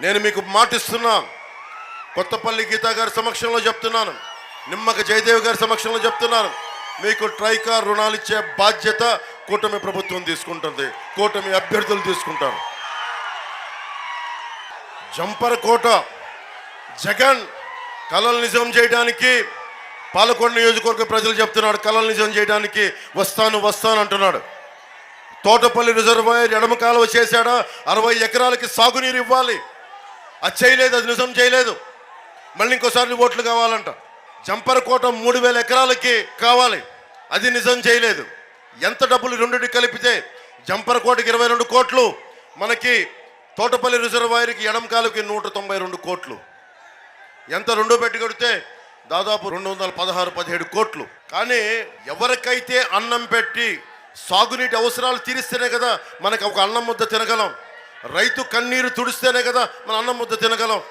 నేను మీకు మాటిస్తున్నా. కొత్తపల్లి గీతా గారి సమక్షంలో చెప్తున్నాను. నిమ్మక జయదేవ్ గారి సమక్షంలో చెప్తున్నాను. మీకు ట్రైకార్ రుణాలు ఇచ్చే బాధ్యత కూటమి ప్రభుత్వం తీసుకుంటుంది. కూటమి అభ్యర్థులు తీసుకుంటారు. జంపర్ కోట జగన్ కళలు నిజం చేయడానికి పాలకొండ నియోజకవర్గ ప్రజలు చెప్తున్నాడు. కళలు నిజం చేయడానికి వస్తాను వస్తాను అంటున్నాడు. తోటపల్లి రిజర్వాయర్ ఎడమ కాలువ చేశాడా? అరవై ఎకరాలకి సాగునీరు ఇవ్వాలి. అది చేయలేదు అది నిజం చేయలేదు. మళ్ళీ ఇంకోసారి ఓట్లు కావాలంట. జంపర్ కోట మూడు వేల ఎకరాలకి కావాలి. అది నిజం చేయలేదు. ఎంత డబ్బులు రెండింటి కలిపితే జంపర్ కోటకి ఇరవై రెండు కోట్లు మనకి తోటపల్లి రిజర్వాయర్కి ఎడంకాలకి నూట తొంభై రెండు కోట్లు. ఎంత రెండో పెట్టి కొడితే దాదాపు రెండు వందల పదహారు పదిహేడు కోట్లు. కానీ ఎవరికైతే అన్నం పెట్టి సాగునీటి అవసరాలు తీరిస్తేనే కదా మనకు ఒక అన్నం ముద్ద తినగలం. రైతు కన్నీరు తుడిస్తేనే కదా మన అన్నం ముద్ద తినగలం.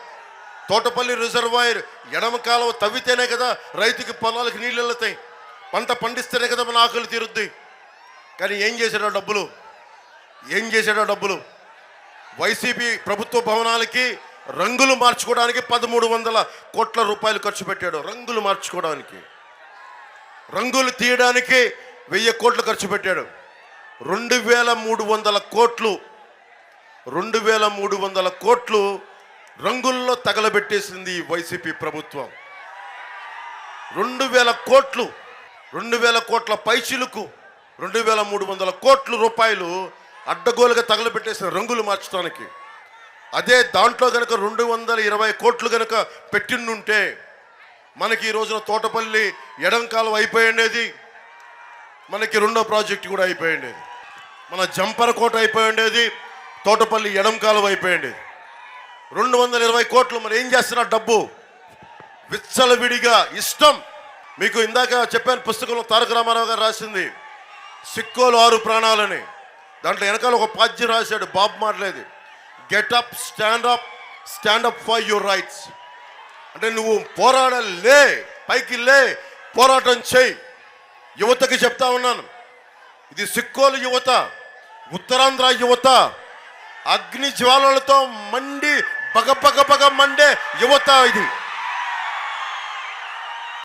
తోటపల్లి రిజర్వాయర్ ఎడమ కాలువ తవ్వితేనే కదా రైతుకి పొలాలకు నీళ్ళు వెళ్తాయి. పంట పండిస్తేనే కదా మన ఆకలి తీరుద్ది. కానీ ఏం చేశాడో డబ్బులు? ఏం చేశాడో డబ్బులు? వైసీపీ ప్రభుత్వ భవనాలకి రంగులు మార్చుకోవడానికి పదమూడు వందల కోట్ల రూపాయలు ఖర్చు పెట్టాడు. రంగులు మార్చుకోవడానికి. రంగులు తీయడానికి వెయ్యి కోట్లు ఖర్చు పెట్టాడు. రెండు వేల మూడు వందల కోట్లు రెండు వేల మూడు వందల కోట్లు రంగుల్లో తగలబెట్టేసింది ఈ వైసీపీ ప్రభుత్వం. రెండు వేల కోట్లు రెండు వేల కోట్ల పైచిలుకు రెండు వేల మూడు వందల కోట్ల రూపాయలు అడ్డగోలుగా తగలబెట్టేసిన రంగులు మార్చడానికి. అదే దాంట్లో కనుక రెండు వందల ఇరవై కోట్లు కనుక పెట్టిండుంటే మనకి ఈ రోజున తోటపల్లి ఎడంకాలం అయిపోయిండేది మనకి రెండో ప్రాజెక్ట్ కూడా అయిపోయిండేది మన జంపర కోట అయిపోయి ఉండేది తోటపల్లి ఎడం కాలువ రెండు వందల ఇరవై కోట్లు మరి ఏం చేస్తున్నారు డబ్బు? విచ్చలవిడిగా ఇష్టం. మీకు ఇందాక చెప్పాను పుస్తకంలో తారక రామారావు గారు రాసింది సిక్కోలు ఆరు ప్రాణాలని. దాంట్లో వెనకాల ఒక పాద్యం రాశాడు బాబు మాట్లాడేది get up stand up stand up for your rights అంటే నువ్వు పోరాడలే పైకి లే పోరాటం చేయి. యువతకి చెప్తా ఉన్నాను ఇది సిక్కోలు యువత ఉత్తరాంధ్ర యువత అగ్ని జ్వాలలతో మండి పగ పగ పగ మండే యువత ఇది.